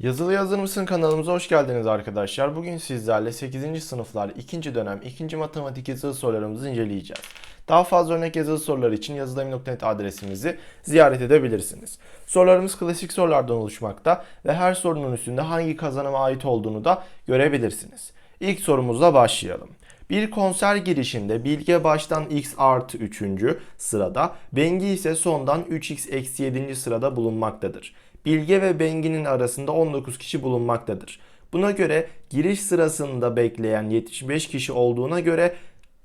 Yazılı Yazır mısın kanalımıza hoş geldiniz arkadaşlar. Bugün sizlerle 8. sınıflar 2. dönem 2. matematik yazılı sorularımızı inceleyeceğiz. Daha fazla örnek yazılı sorular için yazılayım.net adresimizi ziyaret edebilirsiniz. Sorularımız klasik sorulardan oluşmakta ve her sorunun üstünde hangi kazanıma ait olduğunu da görebilirsiniz. İlk sorumuzla başlayalım. Bir konser girişinde Bilge baştan x artı 3. sırada, Bengi ise sondan 3x eksi 7. sırada bulunmaktadır. Bilge ve Bengi'nin arasında 19 kişi bulunmaktadır. Buna göre giriş sırasında bekleyen 75 kişi olduğuna göre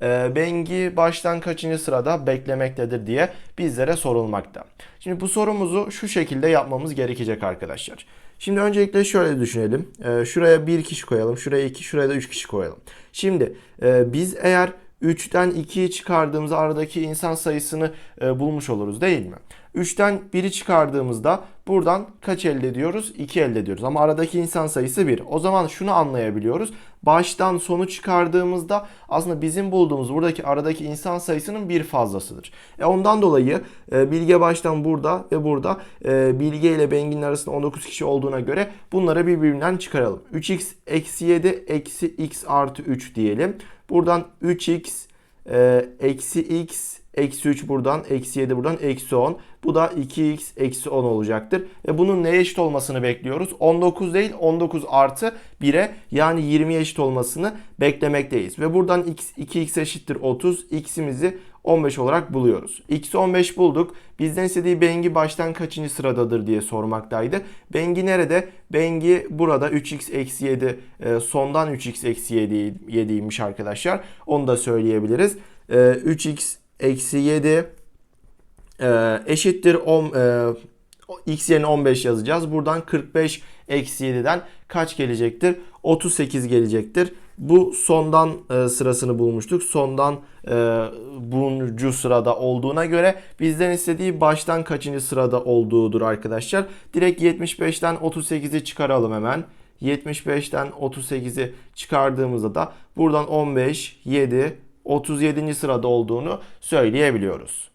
e, Bengi baştan kaçıncı sırada beklemektedir diye bizlere sorulmakta. Şimdi bu sorumuzu şu şekilde yapmamız gerekecek arkadaşlar. Şimdi öncelikle şöyle düşünelim. E, şuraya bir kişi koyalım, şuraya iki, şuraya da üç kişi koyalım. Şimdi e, biz eğer 3'ten 2'yi çıkardığımızda aradaki insan sayısını bulmuş oluruz değil mi? 3'ten 1'i çıkardığımızda buradan kaç elde ediyoruz? 2 elde ediyoruz. Ama aradaki insan sayısı 1. O zaman şunu anlayabiliyoruz. Baştan sonu çıkardığımızda aslında bizim bulduğumuz buradaki aradaki insan sayısının bir fazlasıdır. E ondan dolayı e, Bilge baştan burada ve burada e, Bilge ile Bengi'nin arasında 19 kişi olduğuna göre bunları birbirinden çıkaralım. 3x eksi 7 eksi x artı 3 diyelim. Buradan 3x e, eksi x eksi 3 buradan eksi 7 buradan eksi 10. Bu da 2x eksi 10 olacaktır. Ve bunun neye eşit olmasını bekliyoruz? 19 değil 19 artı 1'e yani 20'ye eşit olmasını beklemekteyiz. Ve buradan x, 2x eşittir 30. x'imizi 15 olarak buluyoruz. X'i 15 bulduk. Bizden istediği Bengi baştan kaçıncı sıradadır diye sormaktaydı. Bengi nerede? Bengi burada 3x eksi 7 e, sondan 3x eksi 7 7'ymiş arkadaşlar. Onu da söyleyebiliriz. E, 3x eksi 7 e, eşittir 10 e, x yerine 15 yazacağız. Buradan 45 eksi 7'den kaç gelecektir? 38 gelecektir. Bu sondan e, sırasını bulmuştuk. Sondan e, buncu sırada olduğuna göre bizden istediği baştan kaçıncı sırada olduğudur arkadaşlar. Direkt 75'ten 38'i çıkaralım hemen. 75'ten 38'i çıkardığımızda da buradan 15, 7, 37. sırada olduğunu söyleyebiliyoruz.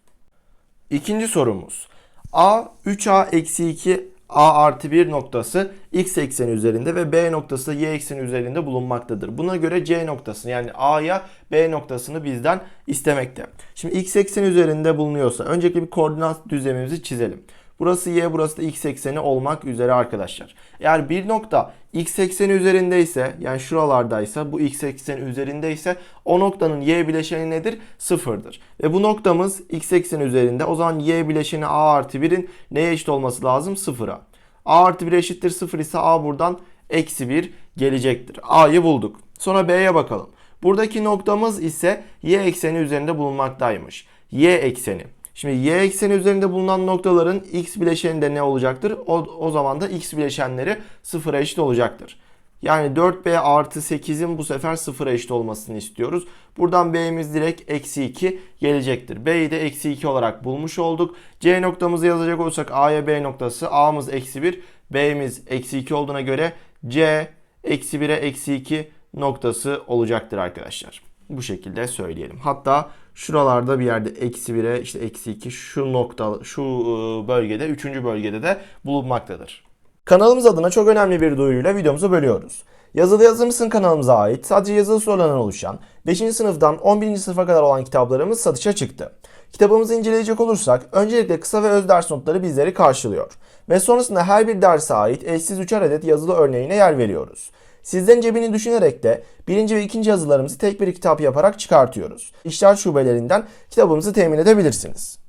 İkinci sorumuz. A 3A eksi 2 A artı 1 noktası x ekseni üzerinde ve B noktası y ekseni üzerinde bulunmaktadır. Buna göre C noktasını yani A'ya B noktasını bizden istemekte. Şimdi x ekseni üzerinde bulunuyorsa öncelikle bir koordinat düzlemimizi çizelim. Burası y, burası da x ekseni olmak üzere arkadaşlar. Eğer bir nokta x ekseni üzerindeyse yani şuralardaysa bu x ekseni üzerindeyse o noktanın y bileşeni nedir? Sıfırdır. Ve bu noktamız x ekseni üzerinde o zaman y bileşeni a artı 1'in neye eşit olması lazım? Sıfıra. a artı 1 eşittir 0 ise a buradan eksi 1 gelecektir. a'yı bulduk. Sonra b'ye bakalım. Buradaki noktamız ise y ekseni üzerinde bulunmaktaymış. y ekseni. Şimdi y ekseni üzerinde bulunan noktaların x bileşeni de ne olacaktır? O, o zaman da x bileşenleri sıfıra eşit olacaktır. Yani 4b artı 8'in bu sefer sıfıra eşit olmasını istiyoruz. Buradan b'miz direkt eksi 2 gelecektir. b'yi de eksi 2 olarak bulmuş olduk. c noktamızı yazacak olursak a'ya b noktası a'mız eksi 1 b'miz eksi 2 olduğuna göre c eksi 1'e eksi 2 noktası olacaktır arkadaşlar. Bu şekilde söyleyelim. Hatta şuralarda bir yerde eksi 1'e işte eksi 2 şu nokta şu ıı, bölgede 3. bölgede de bulunmaktadır. Kanalımız adına çok önemli bir duyuruyla videomuzu bölüyoruz. Yazılı Yazır mısın kanalımıza ait sadece yazılı sorulardan oluşan 5. sınıftan 11. sınıfa kadar olan kitaplarımız satışa çıktı. Kitabımızı inceleyecek olursak öncelikle kısa ve öz ders notları bizleri karşılıyor. Ve sonrasında her bir derse ait eşsiz 3'er adet yazılı örneğine yer veriyoruz. Sizden cebini düşünerek de birinci ve ikinci yazılarımızı tek bir kitap yaparak çıkartıyoruz. İşler şubelerinden kitabımızı temin edebilirsiniz.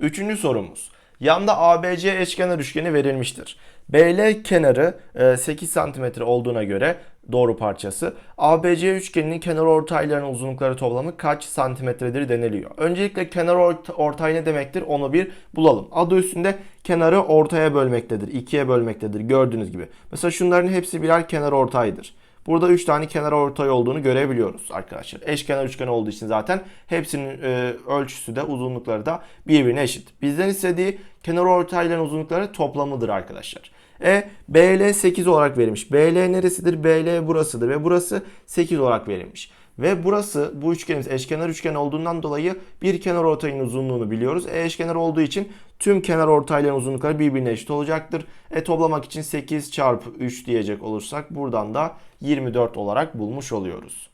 Üçüncü sorumuz. Yanda ABC eşkenar üçgeni verilmiştir. BL kenarı e, 8 cm olduğuna göre doğru parçası. ABC üçgeninin kenar ortaylarının uzunlukları toplamı kaç santimetredir deniliyor. Öncelikle kenar orta, ortay ne demektir onu bir bulalım. Adı üstünde kenarı ortaya bölmektedir, ikiye bölmektedir gördüğünüz gibi. Mesela şunların hepsi birer kenar ortaydır. Burada 3 tane kenar ortay olduğunu görebiliyoruz arkadaşlar. Eşkenar üçgen olduğu için zaten hepsinin e, ölçüsü de uzunlukları da birbirine eşit. Bizden istediği kenar ortayların uzunlukları toplamıdır arkadaşlar. E BL 8 olarak verilmiş. BL neresidir? BL burasıdır ve burası 8 olarak verilmiş. Ve burası bu üçgenimiz eşkenar üçgen olduğundan dolayı bir kenar ortayın uzunluğunu biliyoruz. E eşkenar olduğu için tüm kenar ortayların uzunlukları birbirine eşit olacaktır. E toplamak için 8 çarpı 3 diyecek olursak buradan da 24 olarak bulmuş oluyoruz.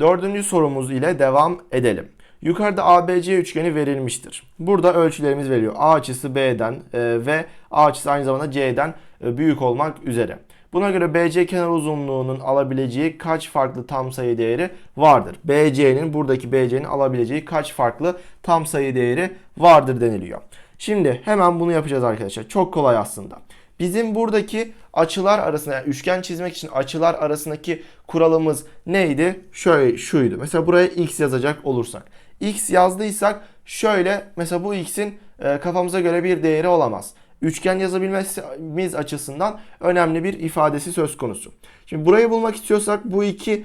Dördüncü sorumuz ile devam edelim. Yukarıda ABC üçgeni verilmiştir. Burada ölçülerimiz veriliyor. A açısı B'den e, ve A açısı aynı zamanda C'den e, büyük olmak üzere. Buna göre BC kenar uzunluğunun alabileceği kaç farklı tam sayı değeri vardır? BC'nin buradaki BC'nin alabileceği kaç farklı tam sayı değeri vardır deniliyor. Şimdi hemen bunu yapacağız arkadaşlar. Çok kolay aslında. Bizim buradaki açılar arasında yani üçgen çizmek için açılar arasındaki kuralımız neydi? Şöyle şuydu. Mesela buraya x yazacak olursak. x yazdıysak şöyle mesela bu x'in e, kafamıza göre bir değeri olamaz. Üçgen yazabilmemiz açısından önemli bir ifadesi söz konusu. Şimdi burayı bulmak istiyorsak bu iki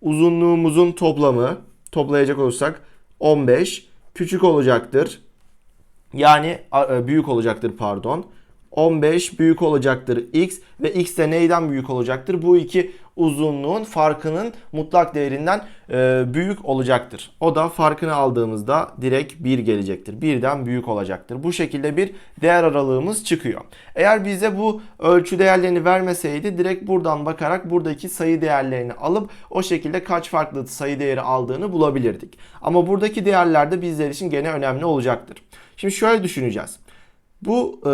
uzunluğumuzun toplamı toplayacak olursak 15 küçük olacaktır. Yani e, büyük olacaktır pardon. 15 büyük olacaktır x ve x de neyden büyük olacaktır? Bu iki uzunluğun farkının mutlak değerinden e, büyük olacaktır. O da farkını aldığımızda direkt 1 gelecektir. Birden büyük olacaktır. Bu şekilde bir değer aralığımız çıkıyor. Eğer bize bu ölçü değerlerini vermeseydi direkt buradan bakarak buradaki sayı değerlerini alıp o şekilde kaç farklı sayı değeri aldığını bulabilirdik. Ama buradaki değerler de bizler için gene önemli olacaktır. Şimdi şöyle düşüneceğiz. Bu e,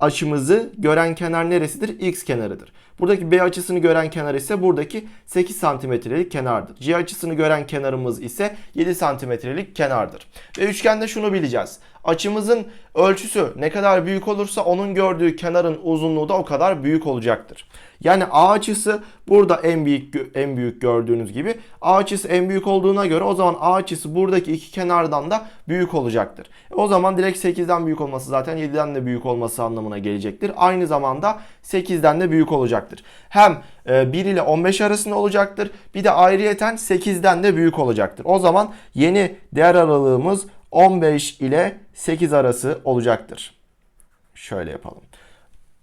açımızı gören kenar neresidir? X kenarıdır. Buradaki B açısını gören kenar ise buradaki 8 santimetrelik kenardır. C açısını gören kenarımız ise 7 santimetrelik kenardır. Ve üçgende şunu bileceğiz. Açımızın ölçüsü ne kadar büyük olursa onun gördüğü kenarın uzunluğu da o kadar büyük olacaktır. Yani A açısı burada en büyük en büyük gördüğünüz gibi A açısı en büyük olduğuna göre o zaman A açısı buradaki iki kenardan da büyük olacaktır. E o zaman direkt 8'den büyük olması zaten 7'den de büyük olması anlamına gelecektir. Aynı zamanda 8'den de büyük olacaktır. Hem 1 e, ile 15 arasında olacaktır. Bir de ayrıyeten 8'den de büyük olacaktır. O zaman yeni değer aralığımız 15 ile 8 arası olacaktır. Şöyle yapalım.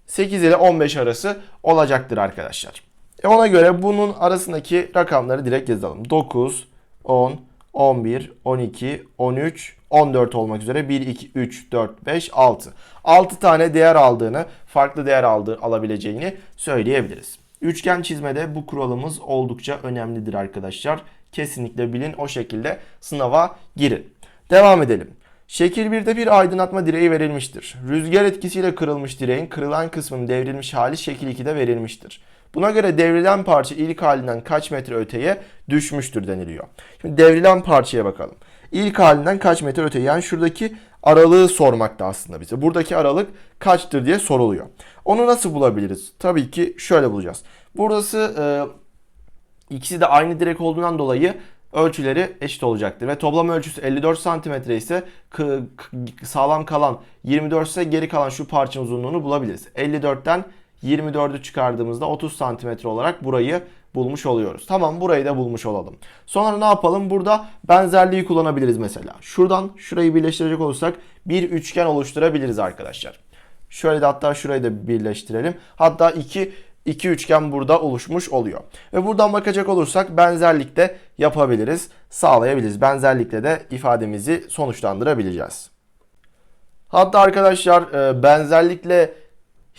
8 ile 15 arası olacaktır arkadaşlar. E ona göre bunun arasındaki rakamları direkt yazalım. 9, 10, 11, 12, 13, 14 olmak üzere 1, 2, 3, 4, 5, 6. 6 tane değer aldığını, farklı değer aldığı, alabileceğini söyleyebiliriz. Üçgen çizmede bu kuralımız oldukça önemlidir arkadaşlar. Kesinlikle bilin o şekilde sınava girin. Devam edelim. Şekil 1'de bir aydınlatma direği verilmiştir. Rüzgar etkisiyle kırılmış direğin kırılan kısmının devrilmiş hali şekil 2'de verilmiştir. Buna göre devrilen parça ilk halinden kaç metre öteye düşmüştür deniliyor. Şimdi devrilen parçaya bakalım. İlk halinden kaç metre öteye yani şuradaki aralığı sormakta aslında bize. Buradaki aralık kaçtır diye soruluyor. Onu nasıl bulabiliriz? Tabii ki şöyle bulacağız. Burası e, ikisi de aynı direk olduğundan dolayı ölçüleri eşit olacaktır. Ve toplam ölçüsü 54 cm ise sağlam kalan 24 ise geri kalan şu parçanın uzunluğunu bulabiliriz. 54'ten 24'ü çıkardığımızda 30 cm olarak burayı bulmuş oluyoruz. Tamam burayı da bulmuş olalım. Sonra ne yapalım? Burada benzerliği kullanabiliriz mesela. Şuradan şurayı birleştirecek olursak bir üçgen oluşturabiliriz arkadaşlar. Şöyle de hatta şurayı da birleştirelim. Hatta iki iki üçgen burada oluşmuş oluyor. Ve buradan bakacak olursak benzerlikte yapabiliriz, sağlayabiliriz. Benzerlikle de ifademizi sonuçlandırabileceğiz. Hatta arkadaşlar e, benzerlikle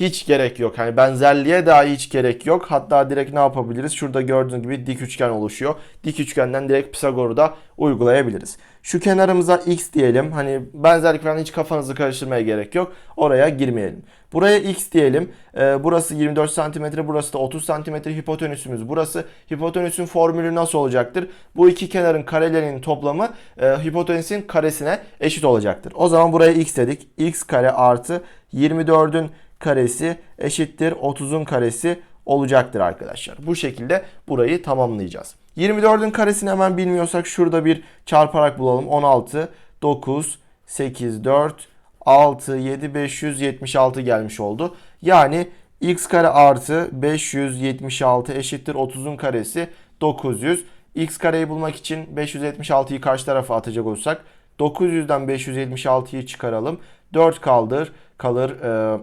hiç gerek yok. Hani benzerliğe dahi hiç gerek yok. Hatta direkt ne yapabiliriz? Şurada gördüğünüz gibi dik üçgen oluşuyor. Dik üçgenden direkt Pisagor'u da uygulayabiliriz. Şu kenarımıza x diyelim. Hani benzerlik falan hiç kafanızı karıştırmaya gerek yok. Oraya girmeyelim. Buraya x diyelim. Ee, burası 24 cm, burası da 30 cm hipotenüsümüz. Burası hipotenüsün formülü nasıl olacaktır? Bu iki kenarın karelerinin toplamı e, hipotenüsün karesine eşit olacaktır. O zaman buraya x dedik. x kare artı 24'ün karesi eşittir 30'un karesi olacaktır arkadaşlar. Bu şekilde burayı tamamlayacağız. 24'ün karesini hemen bilmiyorsak şurada bir çarparak bulalım. 16, 9, 8, 4, 6, 7, 576 gelmiş oldu. Yani x kare artı 576 eşittir 30'un karesi 900. x kareyi bulmak için 576'yı karşı tarafa atacak olursak 900'den 576'yı çıkaralım. 4 kaldır kalır. Ee,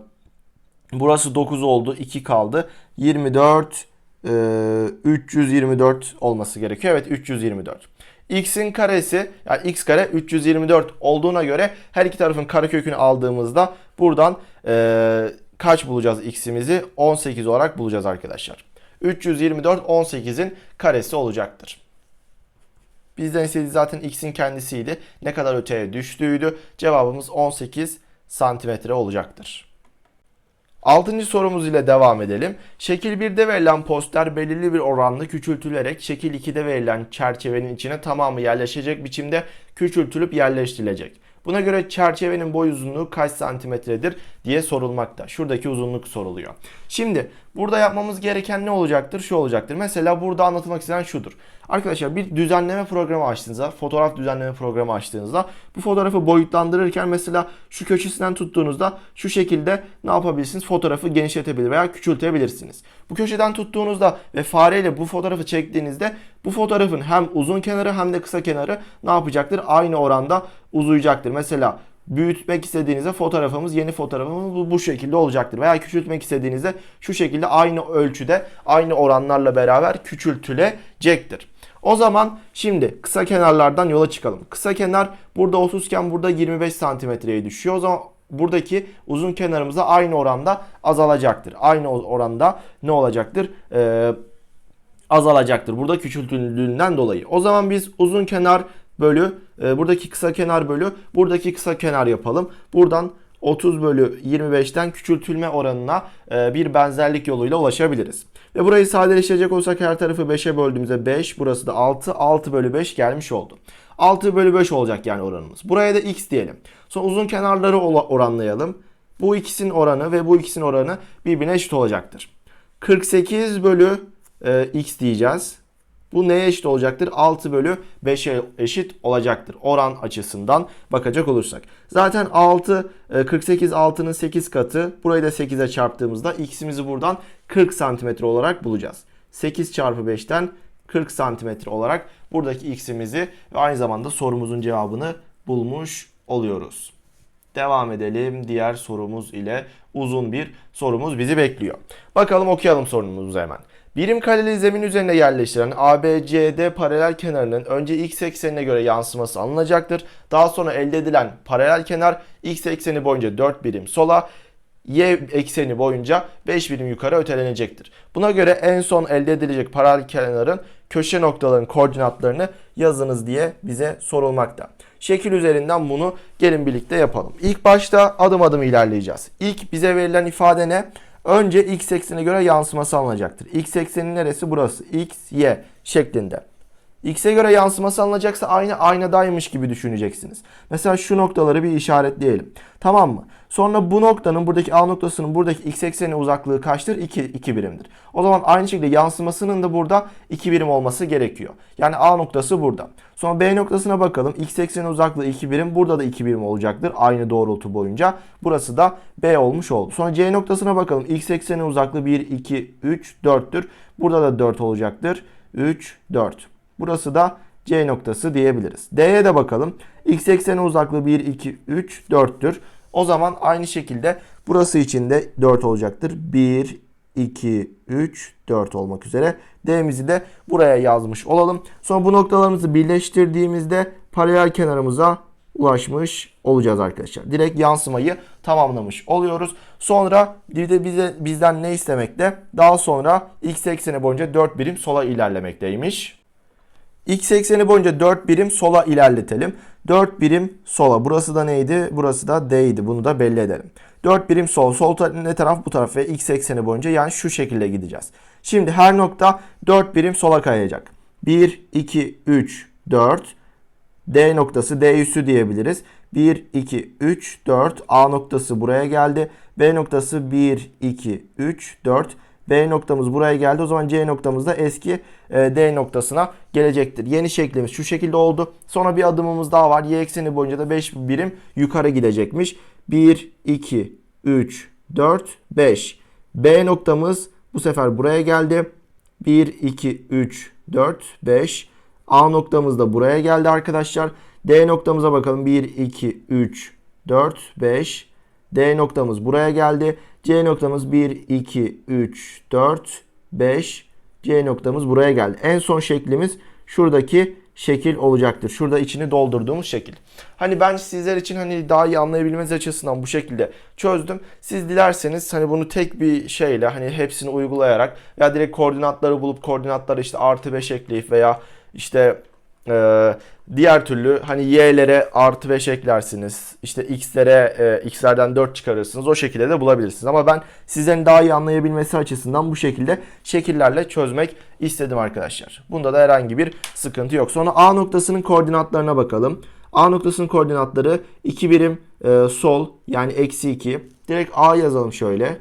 Burası 9 oldu. 2 kaldı. 24 e, 324 olması gerekiyor. Evet 324. x'in karesi yani x kare 324 olduğuna göre her iki tarafın karekökünü aldığımızda buradan e, kaç bulacağız x'imizi? 18 olarak bulacağız arkadaşlar. 324 18'in karesi olacaktır. Bizden istediği zaten x'in kendisiydi. Ne kadar öteye düştüğüydü. Cevabımız 18 santimetre olacaktır. Altıncı sorumuz ile devam edelim. Şekil 1'de verilen poster belirli bir oranla küçültülerek şekil 2'de verilen çerçevenin içine tamamı yerleşecek biçimde küçültülüp yerleştirilecek. Buna göre çerçevenin boy uzunluğu kaç santimetredir diye sorulmakta. Şuradaki uzunluk soruluyor. Şimdi burada yapmamız gereken ne olacaktır? Şu olacaktır. Mesela burada anlatmak istenen şudur. Arkadaşlar bir düzenleme programı açtığınızda, fotoğraf düzenleme programı açtığınızda bu fotoğrafı boyutlandırırken mesela şu köşesinden tuttuğunuzda şu şekilde ne yapabilirsiniz? Fotoğrafı genişletebilir veya küçültebilirsiniz. Bu köşeden tuttuğunuzda ve fareyle bu fotoğrafı çektiğinizde bu fotoğrafın hem uzun kenarı hem de kısa kenarı ne yapacaktır? Aynı oranda uzayacaktır. Mesela büyütmek istediğinizde fotoğrafımız yeni fotoğrafımız bu, bu şekilde olacaktır. Veya küçültmek istediğinizde şu şekilde aynı ölçüde aynı oranlarla beraber küçültülecektir. O zaman şimdi kısa kenarlardan yola çıkalım. Kısa kenar burada 30 iken burada 25 santimetreye düşüyor. O zaman buradaki uzun kenarımıza aynı oranda azalacaktır. Aynı oranda ne olacaktır? Ee, azalacaktır. Burada küçültüldüğünden dolayı. O zaman biz uzun kenar bölü e, buradaki kısa kenar bölü buradaki kısa kenar yapalım. Buradan 30 bölü 25'ten küçültülme oranına e, bir benzerlik yoluyla ulaşabiliriz. Ve burayı sadeleştirecek olsak her tarafı 5'e böldüğümüzde 5 burası da 6 6 bölü 5 gelmiş oldu. 6 bölü 5 olacak yani oranımız. Buraya da x diyelim. Sonra uzun kenarları oranlayalım. Bu ikisinin oranı ve bu ikisinin oranı birbirine eşit olacaktır. 48 bölü e, x diyeceğiz. Bu neye eşit olacaktır? 6 bölü 5'e eşit olacaktır. Oran açısından bakacak olursak. Zaten 6, 48 6'nın 8 katı. Burayı da 8'e çarptığımızda x'imizi buradan 40 santimetre olarak bulacağız. 8 çarpı 5'ten 40 santimetre olarak buradaki x'imizi ve aynı zamanda sorumuzun cevabını bulmuş oluyoruz. Devam edelim diğer sorumuz ile uzun bir sorumuz bizi bekliyor. Bakalım okuyalım sorumuzu hemen. Birim kareli zemin üzerine yerleştiren ABCD paralel kenarının önce x eksenine göre yansıması alınacaktır. Daha sonra elde edilen paralel kenar x ekseni boyunca 4 birim sola, y ekseni boyunca 5 birim yukarı ötelenecektir. Buna göre en son elde edilecek paralel kenarın köşe noktaların koordinatlarını yazınız diye bize sorulmakta. Şekil üzerinden bunu gelin birlikte yapalım. İlk başta adım adım ilerleyeceğiz. İlk bize verilen ifade ne? Önce x eksenine göre yansıması alınacaktır. X ekseni neresi? Burası. X, Y şeklinde. X'e göre yansıması alınacaksa aynı aynadaymış gibi düşüneceksiniz. Mesela şu noktaları bir işaretleyelim. Tamam mı? Sonra bu noktanın buradaki A noktasının buradaki x ekseni uzaklığı kaçtır? 2, 2 birimdir. O zaman aynı şekilde yansımasının da burada 2 birim olması gerekiyor. Yani A noktası burada. Sonra B noktasına bakalım. X ekseni uzaklığı 2 birim. Burada da 2 birim olacaktır. Aynı doğrultu boyunca. Burası da B olmuş oldu. Sonra C noktasına bakalım. X ekseni uzaklığı 1, 2, 3, 4'tür. Burada da 4 olacaktır. 3, 4. Burası da C noktası diyebiliriz. D'ye de bakalım. X ekseni uzaklığı 1, 2, 3, 4'tür. O zaman aynı şekilde burası için de 4 olacaktır. 1, 2, 3, 4 olmak üzere. D'mizi de buraya yazmış olalım. Sonra bu noktalarımızı birleştirdiğimizde paralel kenarımıza ulaşmış olacağız arkadaşlar. Direkt yansımayı tamamlamış oluyoruz. Sonra bir de bize bizden ne istemekte? Daha sonra x ekseni boyunca 4 birim sola ilerlemekteymiş. X ekseni boyunca 4 birim sola ilerletelim. 4 birim sola. Burası da neydi? Burası da D'ydi. Bunu da belli edelim. 4 birim sol. Sol ne taraf bu taraf ve x ekseni boyunca yani şu şekilde gideceğiz. Şimdi her nokta 4 birim sola kayacak. 1, 2, 3, 4. D noktası D üssü diyebiliriz. 1, 2, 3, 4. A noktası buraya geldi. B noktası 1, 2, 3, 4. B noktamız buraya geldi. O zaman C noktamız da eski D noktasına gelecektir. Yeni şeklimiz şu şekilde oldu. Sonra bir adımımız daha var. Y ekseni boyunca da 5 birim yukarı gidecekmiş. 1, 2, 3, 4, 5. B noktamız bu sefer buraya geldi. 1, 2, 3, 4, 5. A noktamız da buraya geldi arkadaşlar. D noktamıza bakalım. 1, 2, 3, 4, 5. D noktamız buraya geldi. C noktamız 1, 2, 3, 4, 5. C noktamız buraya geldi. En son şeklimiz şuradaki şekil olacaktır. Şurada içini doldurduğumuz şekil. Hani ben sizler için hani daha iyi anlayabilmeniz açısından bu şekilde çözdüm. Siz dilerseniz hani bunu tek bir şeyle hani hepsini uygulayarak veya direkt koordinatları bulup koordinatları işte artı 5 ekleyip veya işte ee, diğer türlü hani y'lere artı 5 eklersiniz. İşte x'lere e, x'lerden 4 çıkarırsınız. O şekilde de bulabilirsiniz. Ama ben sizlerin daha iyi anlayabilmesi açısından bu şekilde şekillerle çözmek istedim arkadaşlar. Bunda da herhangi bir sıkıntı yok. Sonra A noktasının koordinatlarına bakalım. A noktasının koordinatları 2 birim e, sol yani eksi 2. Direkt A yazalım şöyle.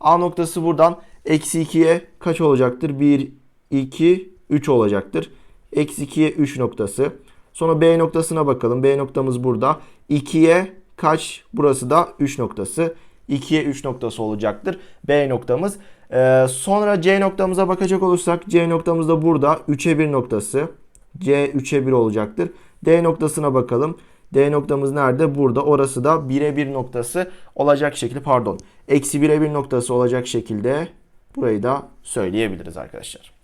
A noktası buradan eksi 2'ye kaç olacaktır? 1, 2, 3 olacaktır. Eksi 2'ye 3 noktası. Sonra B noktasına bakalım. B noktamız burada. 2'ye kaç? Burası da 3 noktası. 2'ye 3 noktası olacaktır. B noktamız. Ee, sonra C noktamıza bakacak olursak C noktamız da burada. 3'e 1 noktası. C 3'e 1 olacaktır. D noktasına bakalım. D noktamız nerede? Burada. Orası da 1'e 1 noktası olacak şekilde pardon. Eksi 1'e 1 noktası olacak şekilde burayı da söyleyebiliriz arkadaşlar.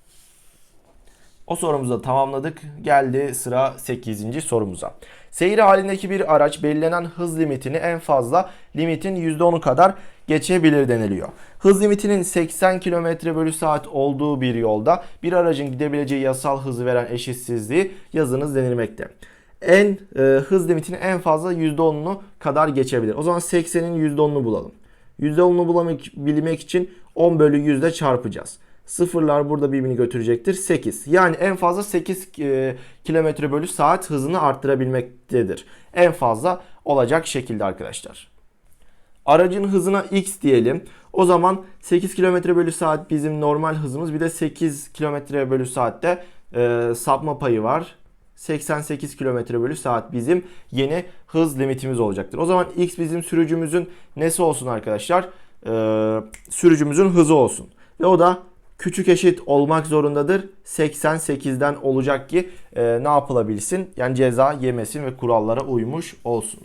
O sorumuzu da tamamladık. Geldi sıra 8. sorumuza. Seyir halindeki bir araç belirlenen hız limitini en fazla limitin %10'u kadar geçebilir deniliyor. Hız limitinin 80 km bölü saat olduğu bir yolda bir aracın gidebileceği yasal hızı veren eşitsizliği yazınız denilmekte. En e, hız limitini en fazla %10'unu kadar geçebilir. O zaman 80'in %10'unu bulalım. %10'unu bulabilmek için 10 bölü 100 ile çarpacağız. Sıfırlar burada birbirini götürecektir. 8. Yani en fazla 8 e, kilometre bölü saat hızını arttırabilmektedir. En fazla olacak şekilde arkadaşlar. Aracın hızına x diyelim. O zaman 8 kilometre bölü saat bizim normal hızımız. Bir de 8 kilometre bölü saatte e, sapma payı var. 88 kilometre bölü saat bizim yeni hız limitimiz olacaktır. O zaman x bizim sürücümüzün nesi olsun arkadaşlar? Ee, sürücümüzün hızı olsun. Ve o da küçük eşit olmak zorundadır. 88'den olacak ki e, ne yapılabilsin? Yani ceza yemesin ve kurallara uymuş olsun.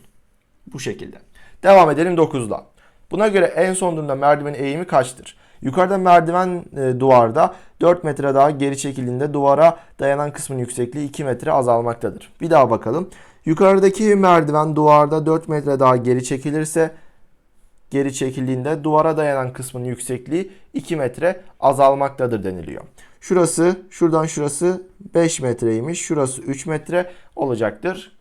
Bu şekilde. Devam edelim 9'da. Buna göre en son durumda merdivenin eğimi kaçtır? Yukarıda merdiven e, duvarda 4 metre daha geri çekildiğinde duvara dayanan kısmın yüksekliği 2 metre azalmaktadır. Bir daha bakalım. Yukarıdaki merdiven duvarda 4 metre daha geri çekilirse geri çekildiğinde duvara dayanan kısmın yüksekliği 2 metre azalmaktadır deniliyor. Şurası, şuradan şurası 5 metreymiş. Şurası 3 metre olacaktır.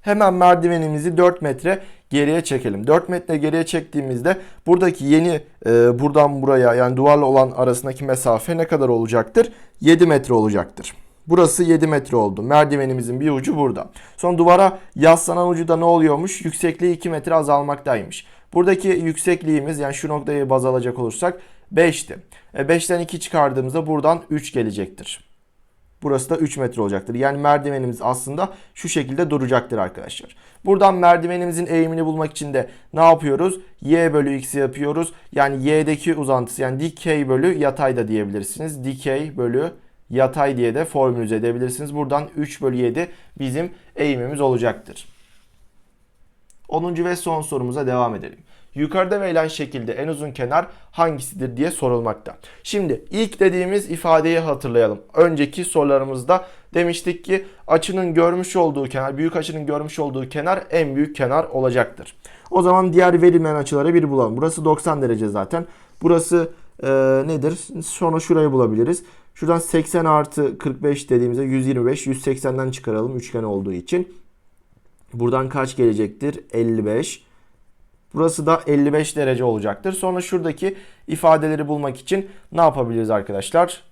Hemen merdivenimizi 4 metre geriye çekelim. 4 metre geriye çektiğimizde buradaki yeni e, buradan buraya yani duvarla olan arasındaki mesafe ne kadar olacaktır? 7 metre olacaktır. Burası 7 metre oldu. Merdivenimizin bir ucu burada. Son duvara yaslanan ucu da ne oluyormuş? Yüksekliği 2 metre azalmaktaymış. Buradaki yüksekliğimiz yani şu noktayı baz alacak olursak 5'ti. E 5'ten 2 çıkardığımızda buradan 3 gelecektir. Burası da 3 metre olacaktır. Yani merdivenimiz aslında şu şekilde duracaktır arkadaşlar. Buradan merdivenimizin eğimini bulmak için de ne yapıyoruz? Y bölü x yapıyoruz. Yani y'deki uzantısı yani dikey bölü yatay da diyebilirsiniz. Dikey bölü yatay diye de formülize edebilirsiniz. Buradan 3 bölü 7 bizim eğimimiz olacaktır. 10. ve son sorumuza devam edelim. Yukarıda verilen şekilde en uzun kenar hangisidir diye sorulmakta. Şimdi ilk dediğimiz ifadeyi hatırlayalım. Önceki sorularımızda demiştik ki açının görmüş olduğu kenar, büyük açının görmüş olduğu kenar en büyük kenar olacaktır. O zaman diğer verilmeyen açıları bir bulalım. Burası 90 derece zaten. Burası e, nedir? Sonra şurayı bulabiliriz. Şuradan 80 artı 45 dediğimizde 125. 180'den çıkaralım üçgen olduğu için. Buradan kaç gelecektir? 55. Burası da 55 derece olacaktır. Sonra şuradaki ifadeleri bulmak için ne yapabiliriz arkadaşlar?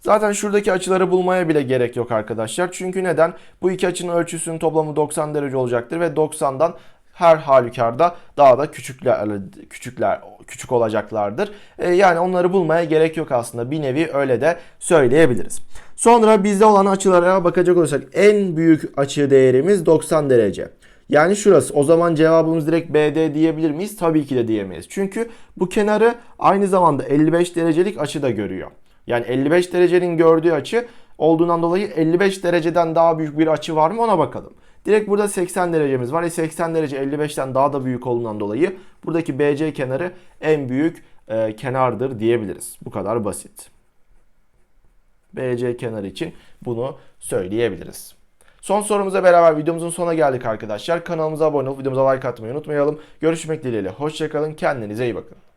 Zaten şuradaki açıları bulmaya bile gerek yok arkadaşlar. Çünkü neden? Bu iki açının ölçüsünün toplamı 90 derece olacaktır ve 90'dan her halükarda daha da küçükler küçükler küçük olacaklardır. E, yani onları bulmaya gerek yok aslında. Bir nevi öyle de söyleyebiliriz. Sonra bizde olan açılara bakacak olursak en büyük açı değerimiz 90 derece. Yani şurası. O zaman cevabımız direkt BD diyebilir miyiz? Tabii ki de diyemeyiz. Çünkü bu kenarı aynı zamanda 55 derecelik açı da görüyor. Yani 55 derecenin gördüğü açı olduğundan dolayı 55 dereceden daha büyük bir açı var mı ona bakalım. Direkt burada 80 derecemiz var. E 80 derece 55'ten daha da büyük olduğundan dolayı buradaki BC kenarı en büyük e, kenardır diyebiliriz. Bu kadar basit. BC kenarı için bunu söyleyebiliriz. Son sorumuza beraber videomuzun sonuna geldik arkadaşlar. Kanalımıza abone olup videomuza like atmayı unutmayalım. Görüşmek dileğiyle. Hoşçakalın. Kendinize iyi bakın.